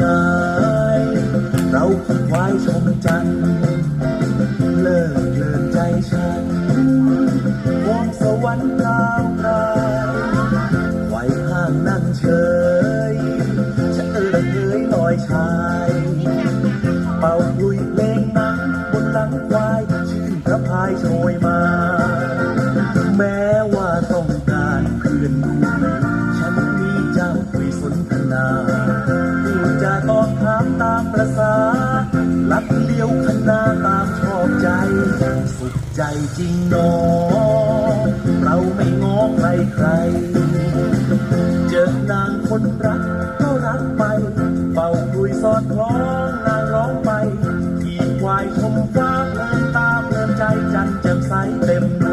ข้ เราขี่ควายชมจันทร์เลิกเลินใจฉันวงสวรรค์กลาวกลายไหวห้างนั่งเฉยจะเออเอยลอยชาย เป่าคลุยเพลงนังบนหลังควายชื่นพระพายโชยมา ษา ลักเลี้ยวขนาตามชอบใจ สุขใจจริงหนอเราไม่ง้อใครใคร เจอนางคนรักก็รักไป เป่าคุยสอดคล้องนางร้องไปขี่ควายชมฟ้าเพลินตาเพลินใจจันแจ่มใสเต็ม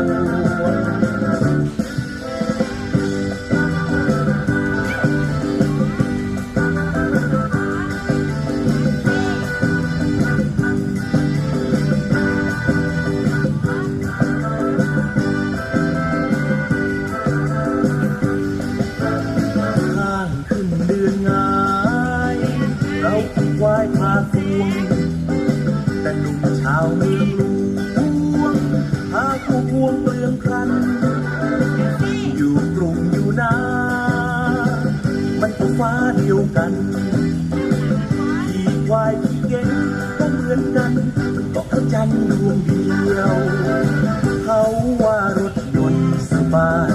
วงเปลืองครัน อยู่กรุงอยู่นามันก็ฟ้าเดียวกันขี่ควายขี่เก่งก็เหมือนกันมันก็พระจันทร์ดวงเดียว เขาว่ารถยนต์สบาย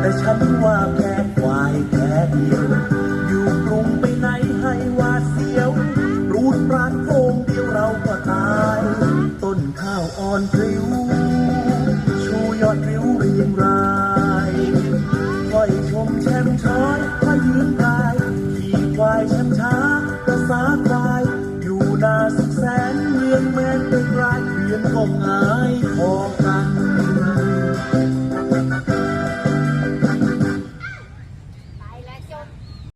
แต่ฉันว่าแค่ควายแค่เดียว อยู่กรุงไปไหนให้ว่าเสียว รูดปราดโกงเดียวเราก็ตาย ต้นข้าวอ่อนพลิ้ว รื่ราว